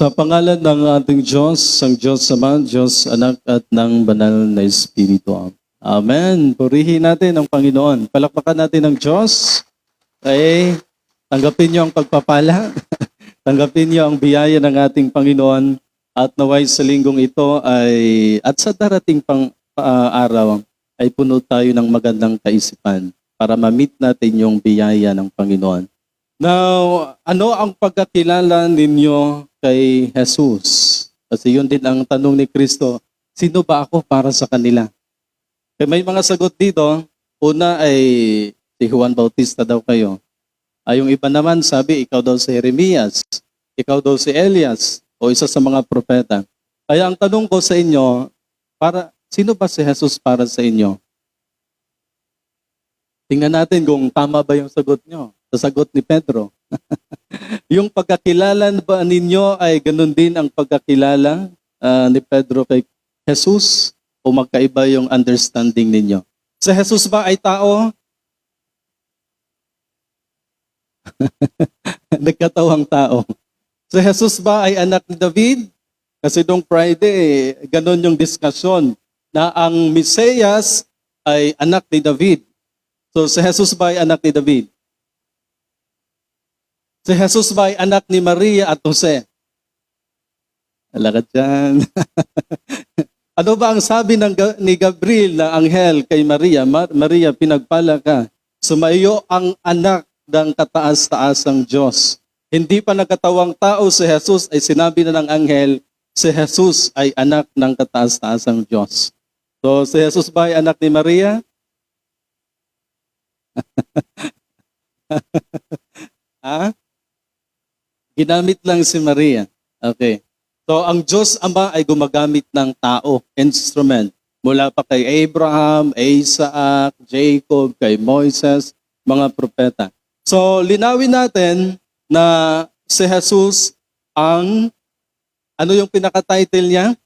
Sa pangalan ng ating Diyos, ang Diyos Ama, Diyos Anak at ng Banal na Espiritu. Amen. Purihin natin ang Panginoon. Palakpakan natin ang Diyos. Ay, tanggapin niyo ang pagpapala. tanggapin niyo ang biyaya ng ating Panginoon. At naway sa linggong ito ay, at sa darating pang ah, araw, ay puno tayo ng magandang kaisipan para ma-meet natin yung biyaya ng Panginoon. Now, ano ang pagkakilala ninyo kay Jesus? Kasi yun din ang tanong ni Kristo, sino ba ako para sa kanila? Kaya may mga sagot dito. Una ay si Juan Bautista daw kayo. Ay yung iba naman sabi, ikaw daw si Jeremias, ikaw daw si Elias, o isa sa mga propeta. Kaya ang tanong ko sa inyo, para sino ba si Jesus para sa inyo? Tingnan natin kung tama ba yung sagot nyo. Sa sagot ni Pedro. yung pagkakilala ba ninyo ay ganun din ang pagkakilala ah, ni Pedro kay Jesus o magkaiba yung understanding ninyo? Si Jesus ba ay tao? Nagkatawang tao. Si Jesus ba ay anak ni David? Kasi nung Friday, ganun yung diskusyon na ang Mesiyas ay anak ni David. So si Jesus ba ay anak ni David? Si Jesus ba ay anak ni Maria at Jose? Alakad dyan. ano ba ang sabi ng, ni Gabriel na anghel kay Maria? Ma- Maria, pinagpala ka. Sumayo ang anak ng kataas-taasang Diyos. Hindi pa nagkatawang tao si Jesus ay sinabi na ng anghel, si Jesus ay anak ng kataas-taasang Diyos. So si Jesus ba ay anak ni Maria? ha? Ginamit lang si Maria. Okay. So ang Diyos Ama ay gumagamit ng tao, instrument. Mula pa kay Abraham, Isaac, Jacob, kay Moises, mga propeta. So linawin natin na si Jesus ang ano yung pinaka-title niya?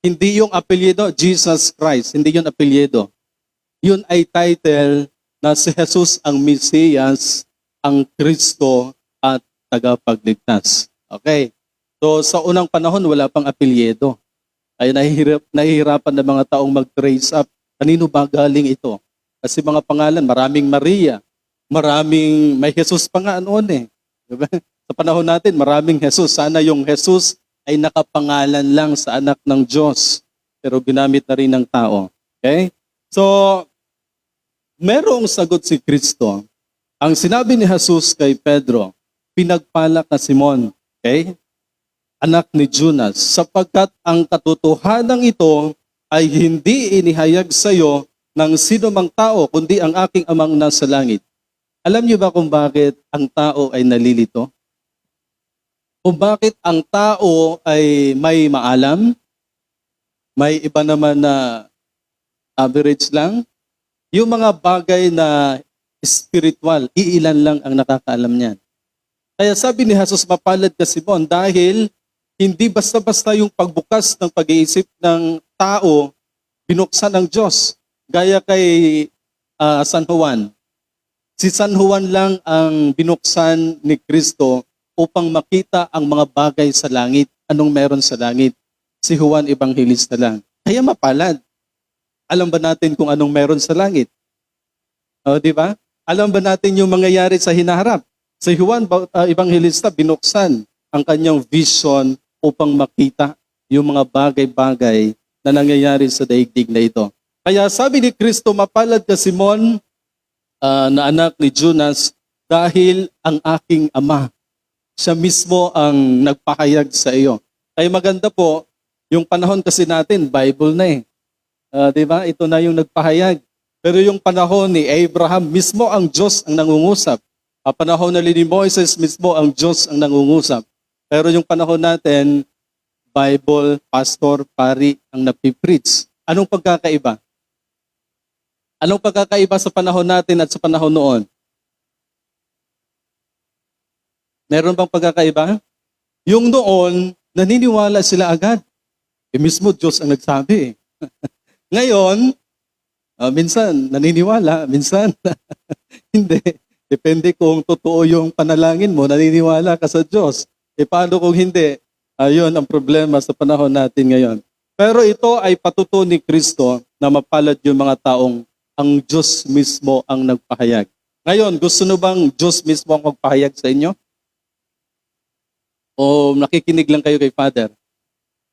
Hindi yung apelyido, Jesus Christ. Hindi yun apelyido. Yun ay title na si Jesus ang Mesiyas, ang Kristo tagapagligtas. Okay. So sa unang panahon wala pang apelyido. Ay nahihirap, nahihirapan ng mga taong mag-trace up. Kanino ba galing ito? Kasi mga pangalan, maraming Maria, maraming, may Jesus pa nga noon eh. Diba? Sa panahon natin, maraming Jesus. Sana yung Jesus ay nakapangalan lang sa anak ng Diyos. Pero ginamit na rin ng tao. Okay? So, merong sagot si Kristo. Ang sinabi ni Jesus kay Pedro, pinagpala ka Simon, okay? Anak ni Jonas, sapagkat ang katotohanan ito ay hindi inihayag sa iyo ng sino mang tao, kundi ang aking amang nasa langit. Alam niyo ba kung bakit ang tao ay nalilito? Kung bakit ang tao ay may maalam? May iba naman na average lang? Yung mga bagay na spiritual, iilan lang ang nakakaalam niyan. Kaya sabi ni Jesus, mapalad ka Simon dahil hindi basta-basta yung pagbukas ng pag-iisip ng tao, binuksan ng Diyos. Gaya kay ah, San Juan. Si San Juan lang ang binuksan ni Kristo upang makita ang mga bagay sa langit. Anong meron sa langit? Si Juan Evangelista lang. Kaya mapalad. Alam ba natin kung anong meron sa langit? O, di ba? Alam ba natin yung mangyayari sa hinaharap? Si Juan uh, Evangelista binuksan ang kanyang vision upang makita yung mga bagay-bagay na nangyayari sa daigdig na ito. Kaya sabi ni Kristo, mapalad ka Simon ah, na anak ni Jonas dahil ang aking ama, siya mismo ang nagpahayag sa iyo. Ay maganda po, yung panahon kasi natin, Bible na eh. Ah, di ba? Ito na yung nagpahayag. Pero yung panahon ni Abraham, mismo ang Diyos ang nangungusap. Ang panahon na ni Moises, mismo ang Diyos ang nangungusap. Pero yung panahon natin, Bible, pastor, pari ang napipreach. Anong pagkakaiba? Anong pagkakaiba sa panahon natin at sa panahon noon? Meron bang pagkakaiba? Yung noon, naniniwala sila agad. Eh, mismo Diyos ang nagsabi. eh. Ngayon, ah, minsan naniniwala, minsan hindi. Depende kung totoo yung panalangin mo, naniniwala ka sa Diyos. E paano kung hindi? Ayun ang problema sa panahon natin ngayon. Pero ito ay patuto ni Kristo na mapalad yung mga taong ang Diyos mismo ang nagpahayag. Ngayon, gusto nyo bang Diyos mismo ang magpahayag sa inyo? O nakikinig lang kayo kay Father?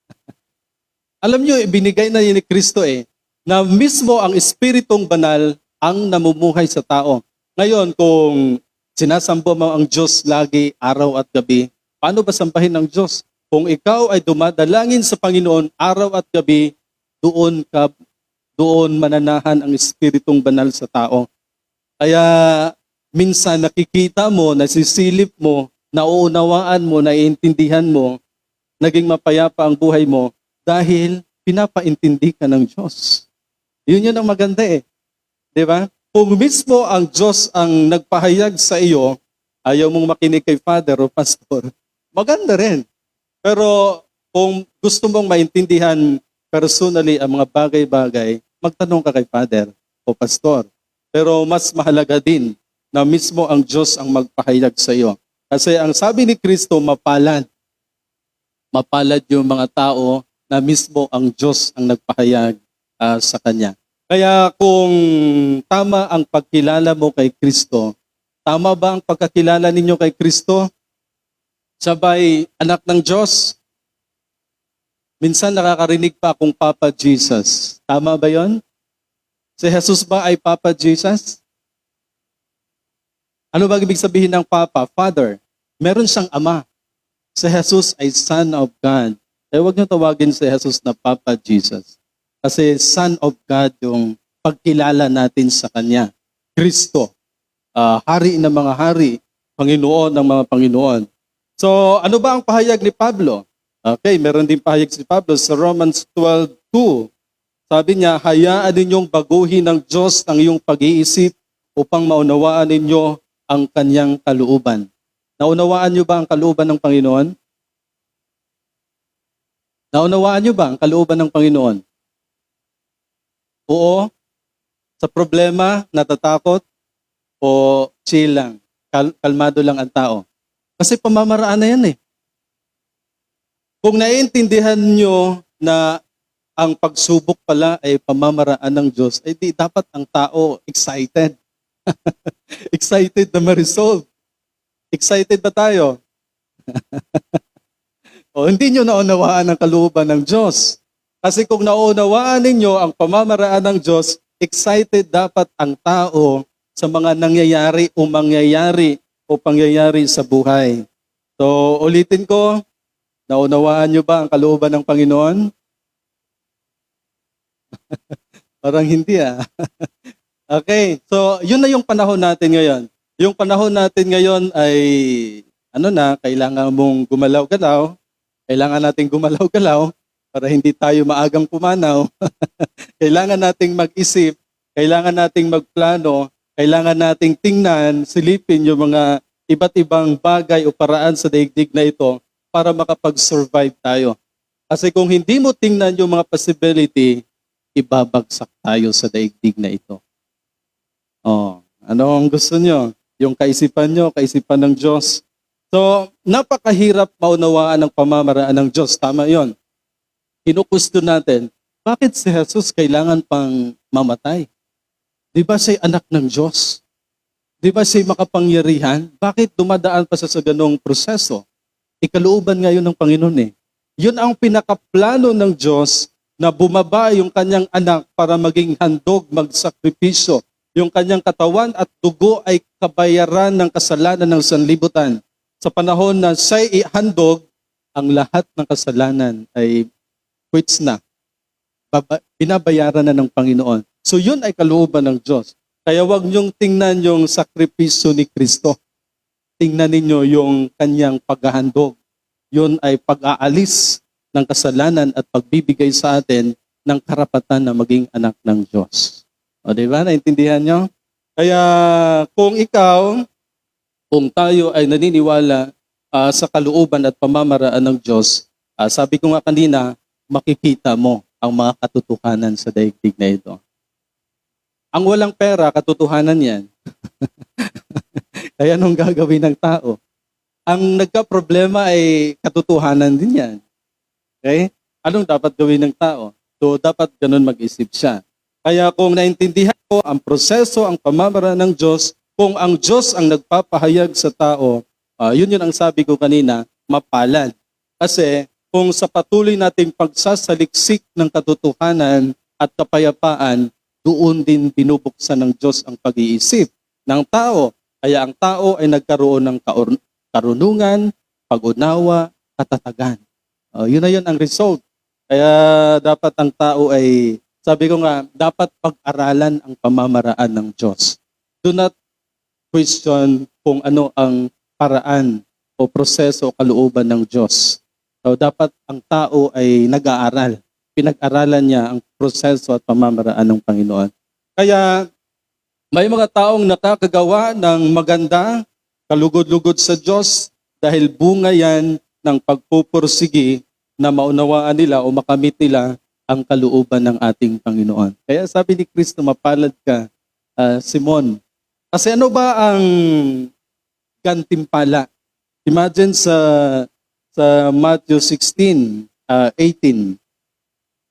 Alam nyo, ibinigay na ni Kristo eh, na mismo ang Espiritong Banal ang namumuhay sa tao. Ngayon, kung sinasamba mo ang Diyos lagi, araw at gabi, paano ba sambahin ng Diyos? Kung ikaw ay dumadalangin sa Panginoon araw at gabi, doon ka doon mananahan ang Espiritong Banal sa tao. Kaya minsan nakikita mo, nasisilip mo, nauunawaan mo, naiintindihan mo, naging mapayapa ang buhay mo dahil pinapaintindi ka ng Diyos. Yun yun ang maganda eh. Di ba? Kung mismo ang Diyos ang nagpahayag sa iyo, ayaw mong makinig kay Father o Pastor, maganda rin. Pero kung gusto mong maintindihan personally ang mga bagay-bagay, magtanong ka kay Father o Pastor. Pero mas mahalaga din na mismo ang Diyos ang magpahayag sa iyo. Kasi ang sabi ni Kristo, mapalad. Mapalad yung mga tao na mismo ang Diyos ang nagpahayag ah, sa Kanya. Kaya kung tama ang pagkilala mo kay Kristo, tama ba ang pagkakilala ninyo kay Kristo? Sabay anak ng Diyos? Minsan nakakarinig pa akong Papa Jesus. Tama ba yon? Si Jesus ba ay Papa Jesus? Ano ba ibig sabihin ng Papa? Father. Meron siyang ama. Si Jesus ay Son of God. Kaya huwag niyo tawagin si Jesus na Papa Jesus. Kasi Son of God yung pagkilala natin sa Kanya. Kristo. Ah, hari ng mga hari. Panginoon ng mga Panginoon. So, ano ba ang pahayag ni Pablo? Okay, meron din pahayag si Pablo sa Romans 12.2. Sabi niya, hayaan ninyong baguhin ng Diyos ang iyong pag-iisip upang maunawaan ninyo ang kanyang kalooban. Naunawaan niyo ba ang kalooban ng Panginoon? Naunawaan niyo ba ang kalooban ng Panginoon? Oo. Sa problema, natatakot, o chill lang, kal- kalmado lang ang tao. Kasi pamamaraan na yan eh. Kung naiintindihan nyo na ang pagsubok pala ay pamamaraan ng Diyos, ay di dapat ang tao excited. excited na ma-resolve. Excited ba tayo? o hindi nyo naunawaan ang kalooban ng Diyos. Kasi kung naunawaan ninyo ang pamamaraan ng Diyos, excited dapat ang tao sa mga nangyayari o mangyayari o pangyayari sa buhay. So, ulitin ko, naunawaan nyo ba ang kalooban ng Panginoon? Parang hindi ah. okay, so yun na yung panahon natin ngayon. Yung panahon natin ngayon ay, ano na, kailangan mong gumalaw-galaw. Kailangan nating gumalaw-galaw para hindi tayo maagang pumanaw. kailangan nating mag-isip, kailangan nating magplano, kailangan nating tingnan, silipin yung mga iba't ibang bagay o paraan sa daigdig na ito para makapag-survive tayo. Kasi kung hindi mo tingnan yung mga possibility, ibabagsak tayo sa daigdig na ito. Oh, ano ang gusto nyo? Yung kaisipan nyo, kaisipan ng Diyos. So, napakahirap maunawaan ng pamamaraan ng Diyos. Tama yon. Kinukusto natin, bakit si Jesus kailangan pang mamatay? Di ba siya anak ng Diyos? Di ba siya makapangyarihan? Bakit dumadaan pa siya sa ganong proseso? Ikalooban ngayon ng Panginoon eh. Yun ang pinakaplano ng Diyos na bumaba yung kanyang anak para maging handog, magsakripisyo. Yung kanyang katawan at dugo ay kabayaran ng kasalanan ng sanlibutan. Sa panahon na siya'y ihandog, ang lahat ng kasalanan ay quits na. Baba- binabayaran na ng Panginoon. So yun ay kalooban ng Diyos. Kaya wag niyong tingnan yung sakripisyo ni Kristo. Tingnan ninyo yung kanyang paghahandog. Yun ay pag-aalis ng kasalanan at pagbibigay sa atin ng karapatan na maging anak ng Diyos. O di ba? Naintindihan nyo? Kaya kung ikaw, kung tayo ay naniniwala ah, sa kalooban at pamamaraan ng Diyos, ah, sabi ko nga kanina, makikita mo ang mga katotohanan sa daigdig na ito. Ang walang pera, katotohanan yan. Kaya anong gagawin ng tao? ang nagka-problema ay katotohanan din yan. Okay? Anong dapat gawin ng tao? So, dapat ganun mag-isip siya. Kaya kung naintindihan ko ang proseso, ang pamamaraan ng Diyos, kung ang Diyos ang nagpapahayag sa tao, ah, yun yun ang sabi ko kanina, mapalad. Kasi kung sa patuloy nating pagsasaliksik ng katotohanan at kapayapaan, doon din binubuksan ng Diyos ang pag-iisip ng tao. Kaya ang tao ay nagkaroon ng karunungan, pag-unawa, katatagan. Oh, yun na yun ang result. Kaya dapat ang tao ay, sabi ko nga, dapat pag-aralan ang pamamaraan ng Diyos. Do not question kung ano ang paraan o proseso o kalooban ng Diyos. So dapat ang tao ay nag-aaral. Pinag-aralan niya ang proseso at pamamaraan ng Panginoon. Kaya may mga taong nakakagawa ng maganda, kalugod-lugod sa Diyos dahil bunga yan ng pagpupursigi na maunawaan nila o makamit nila ang kalooban ng ating Panginoon. Kaya sabi ni Kristo, mapalad ka, ah, Simon. Kasi ano ba ang gantimpala? Imagine sa sa Matthew 16, ah, 18.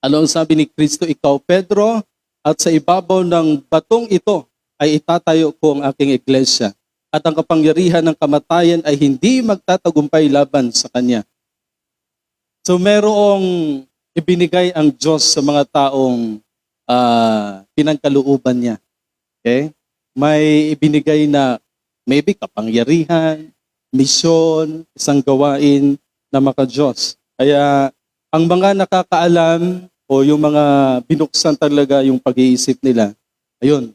Ano ang sabi ni Kristo? Ikaw, Pedro, at sa ibabaw ng batong ito ay itatayo ko ang aking iglesia. At ang kapangyarihan ng kamatayan ay hindi magtatagumpay laban sa kanya. So merong ibinigay ang Diyos sa mga taong ah, pinangkalooban niya. Okay? May ibinigay na maybe kapangyarihan, misyon, isang gawain na maka-Diyos. Kaya ang mga nakakaalam o yung mga binuksan talaga yung pag-iisip nila, ayun,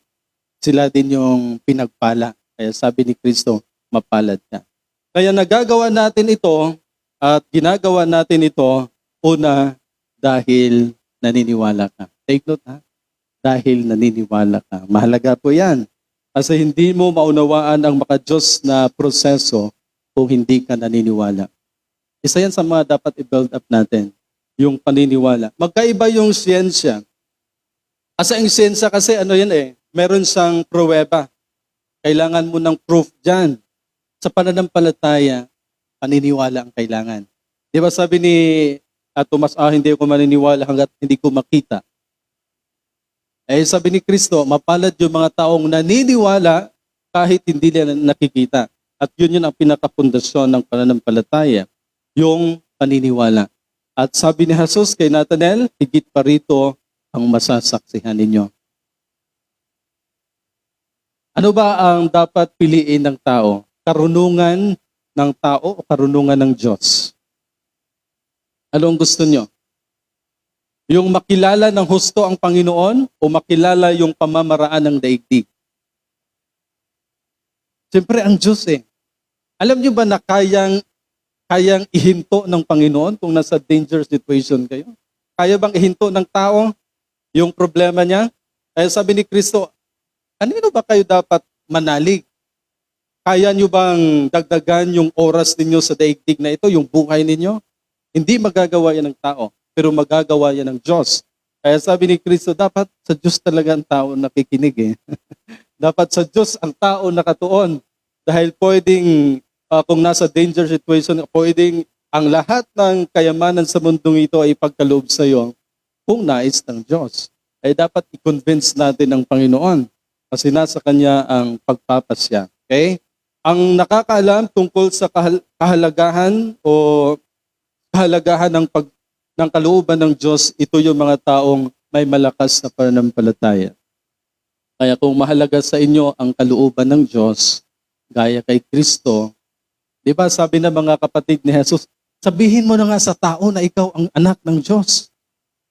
sila din yung pinagpala. Kaya sabi ni Kristo, mapalad ka. Kaya nagagawa natin ito at ginagawa natin ito una dahil naniniwala ka. Take note ha. Dahil naniniwala ka. Mahalaga po yan. Kasi hindi mo maunawaan ang maka-Diyos na proseso kung hindi ka naniniwala. Isa yan sa mga dapat i-build up natin, yung paniniwala. Magkaiba yung siyensya. Kasi ang siyensya kasi ano yan eh, meron siyang pruweba. Kailangan mo ng proof dyan. Sa pananampalataya, paniniwala ang kailangan. Di ba sabi ni ah, Thomas, ah, hindi ko maniniwala hanggat hindi ko makita. Eh sabi ni Kristo, mapalad yung mga taong naniniwala kahit hindi nila nakikita. At yun yun ang pinakapundasyon ng pananampalataya, yung paniniwala. At sabi ni Jesus kay Nathanael, higit pa rito ang masasaksihan ninyo. Ano ba ang dapat piliin ng tao? Karunungan ng tao o karunungan ng Diyos? Ano ang gusto nyo? Yung makilala ng husto ang Panginoon o makilala yung pamamaraan ng daigdig? Siyempre ang Diyos eh. Alam nyo ba na kayang, kayang ihinto ng Panginoon kung nasa danger situation kayo? Kaya bang ihinto ng tao yung problema niya? Kaya sabi ni Kristo, kanino ba kayo dapat manalig? Kaya nyo bang dagdagan yung oras ninyo sa daigdig na ito, yung buhay ninyo? Hindi magagawa yan ng tao, pero magagawa yan ng Diyos. Kaya sabi ni Kristo, dapat sa Diyos talaga ang tao nakikinig eh. dapat sa Diyos ang tao nakatuon. Dahil pwedeng, ah, kung nasa danger situation, pwedeng ang lahat ng kayamanan sa mundong ito ay pagkaloob sa iyo kung nais ng Diyos. Ay dapat i-convince natin ang Panginoon kasi nasa Kanya ang pagpapasya. Okay? Ang nakakaalam tungkol sa kahal- kahalagahan o kahalagahan ng pag ng kalooban ng Diyos, ito yung mga taong may malakas na pananampalataya. Kaya kung mahalaga sa inyo ang kalooban ng Diyos, gaya kay Kristo, di ba sabi ng mga kapatid ni Jesus, sabihin mo na nga sa tao na ikaw ang anak ng Diyos.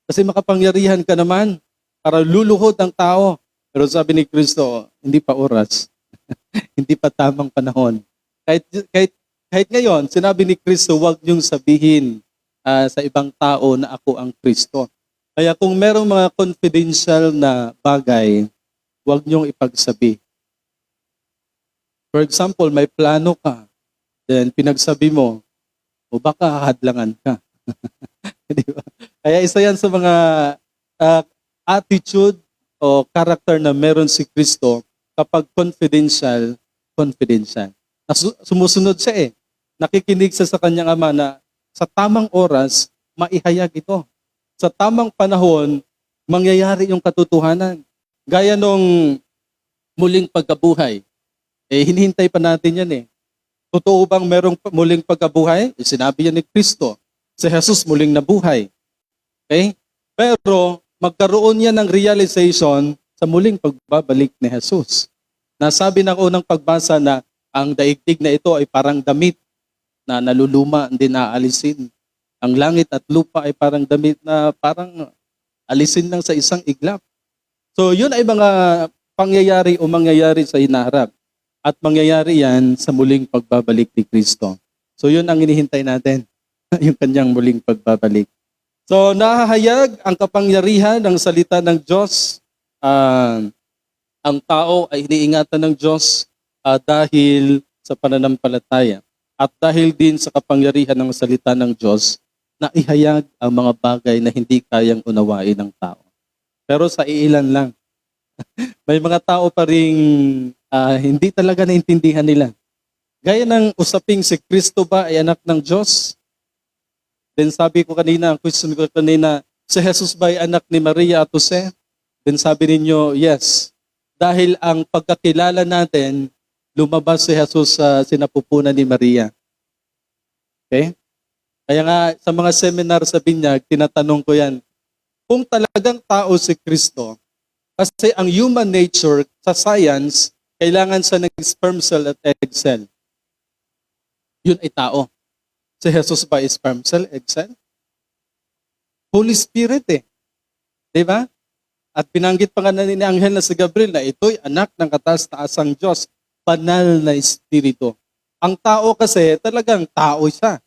Kasi makapangyarihan ka naman para luluhod ang tao. Pero sabi ni Kristo, hindi pa oras. hindi pa tamang panahon. Kahit, kahit, kahit ngayon, sinabi ni Kristo, huwag niyong sabihin ah, sa ibang tao na ako ang Kristo. Kaya kung merong mga confidential na bagay, huwag niyong ipagsabi. For example, may plano ka, then pinagsabi mo, o baka hadlangan ka. Di ba? Kaya isa yan sa mga ah, attitude o character na meron si Kristo kapag confidential, confidential. Nasu- Sumusunod siya eh. nakikinig siya sa kanyang ama na sa tamang oras, maihayag ito. Sa tamang panahon, mangyayari yung katotohanan. Gaya nung muling pagkabuhay. Eh, hinihintay pa natin yan eh. Totoo bang merong muling pagkabuhay? Sinabi yan ni Kristo. Si Jesus muling nabuhay. Okay? Pero magkaroon yan ng realization sa muling pagbabalik ni Jesus. Nasabi ng unang pagbasa na ang daigdig na ito ay parang damit na naluluma, hindi naaalisin. Ang langit at lupa ay parang damit na parang alisin lang sa isang iglap. So yun ay mga pangyayari o mangyayari sa hinaharap. At mangyayari yan sa muling pagbabalik ni Kristo. So yun ang inihintay natin, yung kanyang muling pagbabalik. So nahahayag ang kapangyarihan ng salita ng Diyos. Ah, ang tao ay iniingatan ng Diyos ah, dahil sa pananampalataya. At dahil din sa kapangyarihan ng salita ng Diyos, na ihayag ang mga bagay na hindi kayang unawain ng tao. Pero sa iilan lang. May mga tao pa ring ah, hindi talaga naintindihan nila. Gaya ng usaping si Kristo ba ay anak ng Diyos? Then sabi ko kanina, ang question ko kanina, si Jesus ba ay anak ni Maria at Jose? Then sabi ninyo, yes. Dahil ang pagkakilala natin, lumabas si Jesus sa sinapupunan ni Maria. Okay? Kaya nga sa mga seminar sa Binyag, tinatanong ko yan, kung talagang tao si Kristo, kasi ang human nature sa science, kailangan sa ng sperm cell at egg cell. Yun ay tao. Si Jesus ba is sperm cell, egg cell? Holy Spirit eh. Di ba? At binanggit pa nga na ni Angel na si Gabriel na ito'y anak ng kataas-taasang Diyos, banal na Espiritu. Ang tao kasi, talagang tao siya.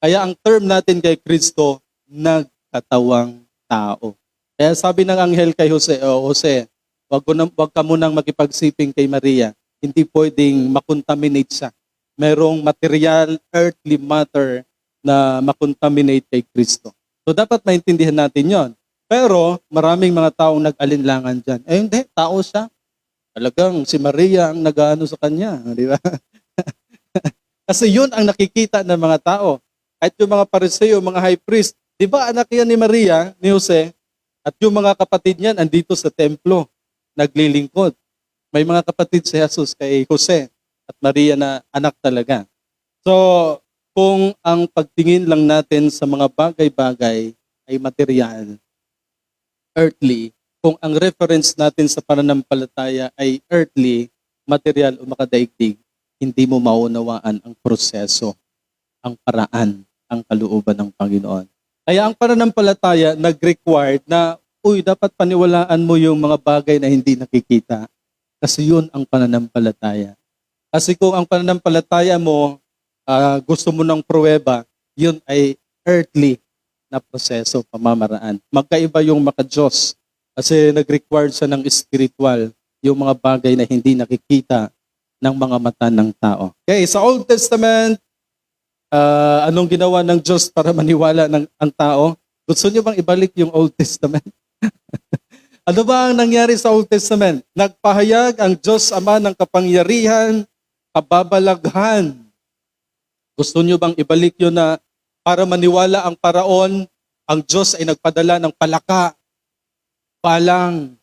Kaya ang term natin kay Kristo, nagkatawang tao. Kaya sabi ng anghel kay Jose, o Jose, wag, ko na, wag ka munang makipagsiping kay Maria. Hindi pwedeng makontaminate siya. Merong material, earthly matter na makontaminate kay Kristo. So dapat maintindihan natin yon. Pero maraming mga taong nag-alinlangan dyan. Eh hindi, tao siya. Talagang si Maria ang nag-ano sa kanya. Di ba? Kasi yun ang nakikita ng mga tao. At yung mga pariseo, mga high priest, di ba anak yan ni Maria, ni Jose, at yung mga kapatid niyan andito sa templo, naglilingkod. May mga kapatid si Jesus kay Jose at Maria na anak talaga. So, kung ang pagtingin lang natin sa mga bagay-bagay ay material, earthly, kung ang reference natin sa pananampalataya ay earthly, material o makadaigdig, hindi mo maunawaan ang proseso, ang paraan, ang kalooban ng Panginoon. Kaya ang pananampalataya nag-required na, uy, dapat paniwalaan mo yung mga bagay na hindi nakikita. Kasi yun ang pananampalataya. Kasi kung ang pananampalataya mo, ah, gusto mo ng pruweba, yun ay earthly na proseso, pamamaraan. Magkaiba yung maka-Diyos. Kasi nag-required siya ng spiritual, yung mga bagay na hindi nakikita ng mga mata ng tao. Okay, sa Old Testament, ah, anong ginawa ng Diyos para maniwala ng ang tao? Gusto niyo bang ibalik yung Old Testament? ano ba ang nangyari sa Old Testament? Nagpahayag ang Diyos Ama ng kapangyarihan, kababalaghan. Gusto niyo bang ibalik yun na para maniwala ang paraon, ang Diyos ay nagpadala ng palaka, palang,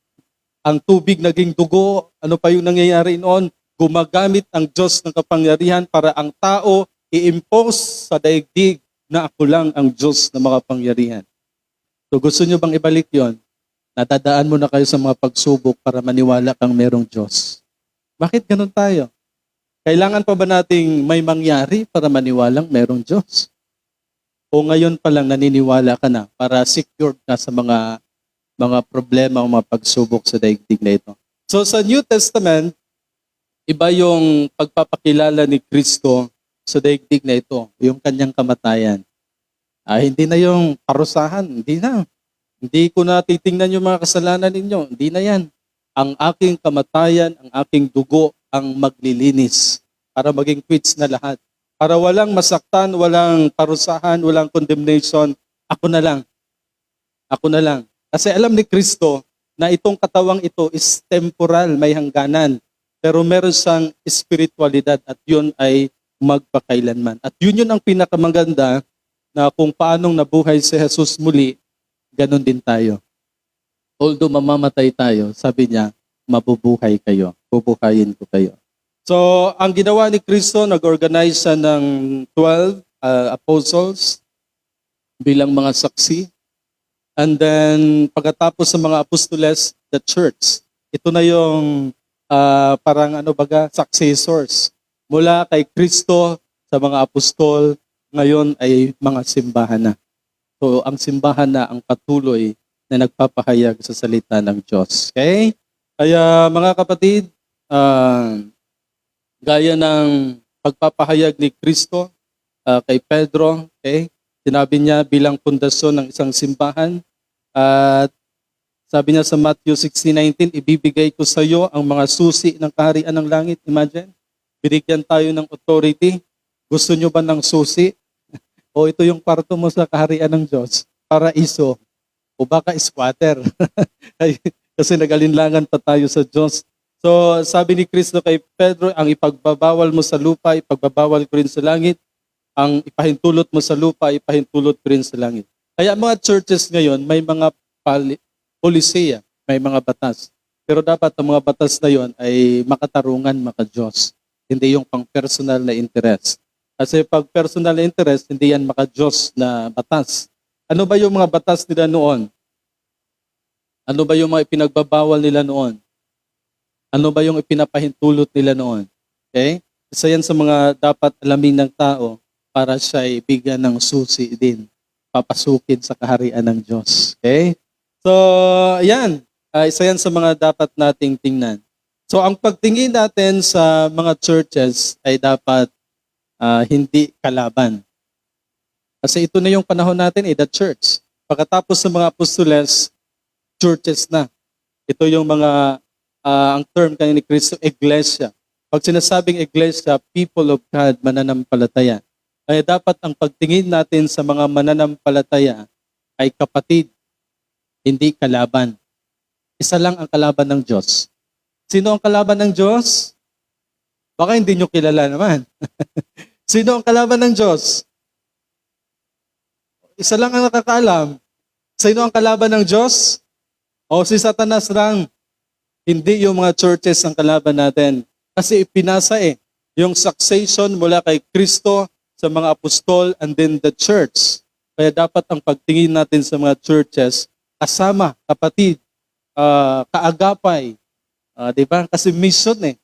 ang tubig naging dugo, ano pa yung nangyayari noon? Gumagamit ang Diyos ng kapangyarihan para ang tao i-impose sa daigdig na ako lang ang Diyos na makapangyarihan. So gusto nyo bang ibalik yon? Natadaan mo na kayo sa mga pagsubok para maniwala kang merong Diyos. Bakit ganun tayo? Kailangan pa ba nating may mangyari para maniwalang merong Diyos? O ngayon pa lang naniniwala ka na para secured ka sa mga mga problema o mga pagsubok sa daigdig na ito. So sa New Testament, iba yung pagpapakilala ni Kristo sa daigdig na ito, yung kanyang kamatayan. Ah, hindi na yung parusahan, hindi na. Hindi ko na titingnan yung mga kasalanan ninyo, hindi na yan. Ang aking kamatayan, ang aking dugo, ang maglilinis para maging quits na lahat. Para walang masaktan, walang parusahan, walang condemnation, ako na lang. Ako na lang. Kasi alam ni Kristo na itong katawang ito is temporal, may hangganan. Pero meron siyang spiritualidad at yun ay magpakailanman. At yun yun ang pinakamaganda na kung paanong nabuhay si Jesus muli, ganun din tayo. Although mamamatay tayo, sabi niya, mabubuhay kayo. Bubuhayin ko kayo. So, ang ginawa ni Kristo, nag-organize siya ng 12 uh, apostles bilang mga saksi. And then, pagkatapos sa mga apostoles, the church. Ito na yung ah, parang ano baga, successors. Mula kay Kristo sa mga apostol, ngayon ay mga simbahan na. So, ang simbahan na ang patuloy na nagpapahayag sa salita ng Diyos. Okay? Kaya mga kapatid, ah, gaya ng pagpapahayag ni Kristo ah, kay Pedro, okay? Sinabi niya bilang pundasyon ng isang simbahan at sabi niya sa Matthew 16:19, ibibigay ko sa iyo ang mga susi ng kaharian ng langit. Imagine, binigyan tayo ng authority. Gusto niyo ba ng susi? O ito yung parto mo sa kaharian ng Diyos, para iso. O baka squatter. Kasi nagalinlangan pa tayo sa Diyos. So sabi ni Kristo kay Pedro, ang ipagbabawal mo sa lupa, ipagbabawal ko rin sa langit. Ang ipahintulot mo sa lupa, ipahintulot ko rin sa langit. Kaya mga churches ngayon, may mga pali- polisiya, may mga batas. Pero dapat ang mga batas na yon ay makatarungan, maka-Diyos. Hindi yung pang personal na interest. Kasi pag personal na interest, hindi yan maka-Diyos na batas. Ano ba yung mga batas nila noon? Ano ba yung mga ipinagbabawal nila noon? Ano ba yung ipinapahintulot nila noon? Okay? Isa yan sa mga dapat alamin ng tao para siya ay bigyan ng susi din. Papasukin sa kaharian ng Diyos. Okay? So, yan. Uh, isa yan sa mga dapat nating tingnan. So, ang pagtingin natin sa mga churches ay dapat ah, hindi kalaban. Kasi ito na yung panahon natin, eh, the church. Pagkatapos ng mga apostoles, churches na. Ito yung mga, ah, ang term kanina ni Kristo, iglesia. Pag sinasabing iglesia, people of God, mananampalataya. Kaya dapat ang pagtingin natin sa mga mananampalataya ay kapatid, hindi kalaban. Isa lang ang kalaban ng Diyos. Sino ang kalaban ng Diyos? Baka hindi nyo kilala naman. Sino ang kalaban ng Diyos? Isa lang ang nakakaalam. Sino ang kalaban ng Diyos? O si Satanas lang. Hindi yung mga churches ang kalaban natin. Kasi ipinasa eh. Yung succession mula kay Kristo sa mga apostol and then the church. Kaya dapat ang pagtingin natin sa mga churches kasama, kapatid, ah, kaagapay. Ah, di ba? Kasi mission eh.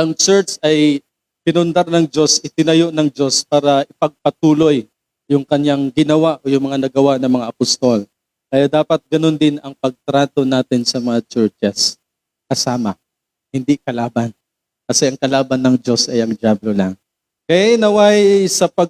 Ang church ay pinundar ng Diyos, itinayo ng Diyos para ipagpatuloy yung kanyang ginawa o yung mga nagawa ng mga apostol. Kaya dapat ganun din ang pagtrato natin sa mga churches. Kasama, hindi kalaban. Kasi ang kalaban ng Diyos ay ang Diablo lang. Okay, naway sa pag